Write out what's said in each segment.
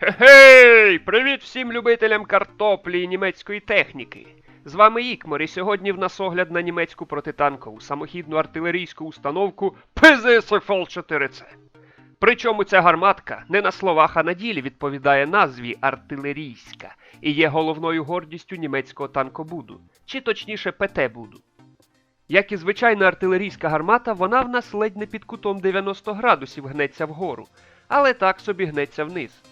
Хе-хей! Привіт всім любителям картоплі і німецької техніки. З вами Ікмор, і сьогодні в нас огляд на німецьку протитанкову самохідну артилерійську установку ПЗСФЛ 4C. Причому ця гарматка не на словах, а на ділі відповідає назві артилерійська і є головною гордістю німецького танкобуду, чи точніше ПТ-буду. Як і звичайна артилерійська гармата, вона в нас ледь не під кутом 90 градусів гнеться вгору, але так собі гнеться вниз.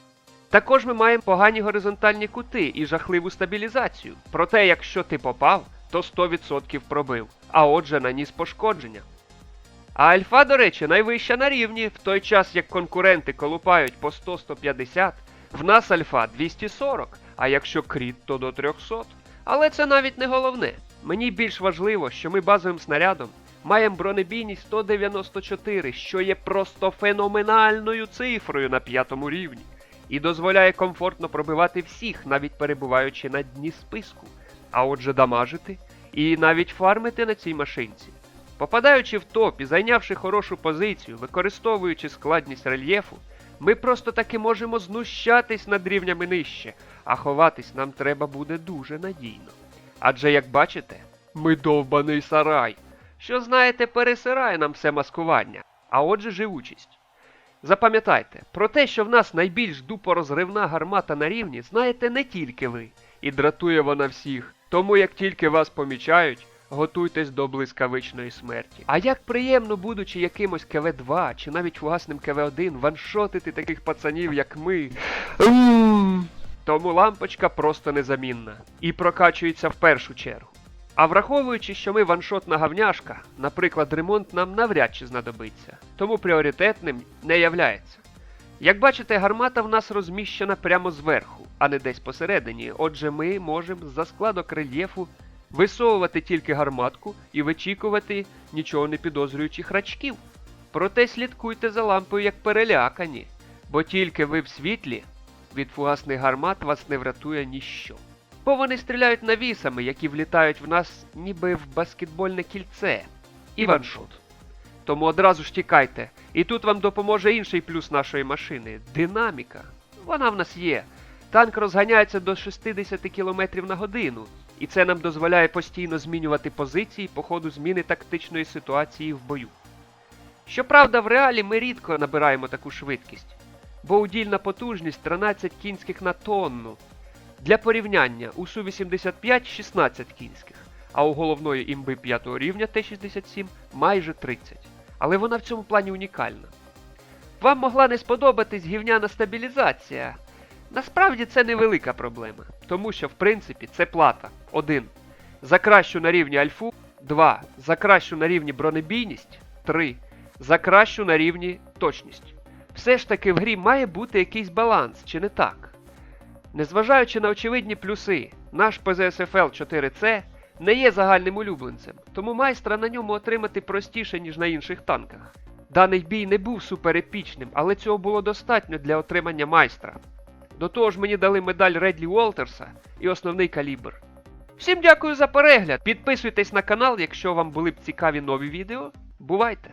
Також ми маємо погані горизонтальні кути і жахливу стабілізацію. Проте, якщо ти попав, то 100% пробив, а отже наніс пошкодження. А альфа, до речі, найвища на рівні, в той час як конкуренти колупають по 100-150, в нас альфа 240, а якщо кріт, то до 300. Але це навіть не головне. Мені більш важливо, що ми базовим снарядом маємо бронебійність 194, що є просто феноменальною цифрою на п'ятому рівні і дозволяє комфортно пробивати всіх, навіть перебуваючи на дні списку, а отже дамажити і навіть фармити на цій машинці. Попадаючи в топ і зайнявши хорошу позицію, використовуючи складність рельєфу, ми просто таки можемо знущатись над рівнями нижче, а ховатись нам треба буде дуже надійно. Адже, як бачите, ми довбаний сарай, що, знаєте, пересирає нам все маскування, а отже живучість. Запам'ятайте, про те, що в нас найбільш дупорозривна гармата на рівні, знаєте не тільки ви, і дратує вона всіх. Тому як тільки вас помічають, готуйтесь до блискавичної смерті. А як приємно, будучи якимось КВ-2 чи навіть фугасним КВ-1, ваншотити таких пацанів, як ми. Тому лампочка просто незамінна і прокачується в першу чергу. А враховуючи, що ми ваншотна гавняшка, наприклад, ремонт нам навряд чи знадобиться, тому пріоритетним не являється. Як бачите, гармата в нас розміщена прямо зверху, а не десь посередині, отже, ми можемо за складок рельєфу висовувати тільки гарматку і вичікувати нічого не підозрюючих рачків. Проте слідкуйте за лампою як перелякані, бо тільки ви в світлі від фугасних гармат вас не врятує ніщо. Бо вони стріляють навісами, які влітають в нас ніби в баскетбольне кільце. І ваншот. Тому одразу ж тікайте. І тут вам допоможе інший плюс нашої машини динаміка. Вона в нас є. Танк розганяється до 60 км на годину, і це нам дозволяє постійно змінювати позиції по ходу зміни тактичної ситуації в бою. Щоправда, в реалі ми рідко набираємо таку швидкість, бо удільна потужність 13 кінських на тонну. Для порівняння у Су-85 16 кінських, а у головної імби 5 рівня Т-67 майже 30. Але вона в цьому плані унікальна. Вам могла не сподобатись гівняна стабілізація. Насправді це невелика проблема, тому що в принципі це плата 1. За кращу на рівні альфу, 2. За кращу на рівні бронебійність, 3. За кращу на рівні точність. Все ж таки в грі має бути якийсь баланс, чи не так? Незважаючи на очевидні плюси, наш ПЗСФЛ 4C не є загальним улюбленцем, тому майстра на ньому отримати простіше, ніж на інших танках. Даний бій не був суперепічним, але цього було достатньо для отримання майстра. До того ж мені дали медаль Редлі Уолтерса і основний калібр. Всім дякую за перегляд! Підписуйтесь на канал, якщо вам були б цікаві нові відео. Бувайте!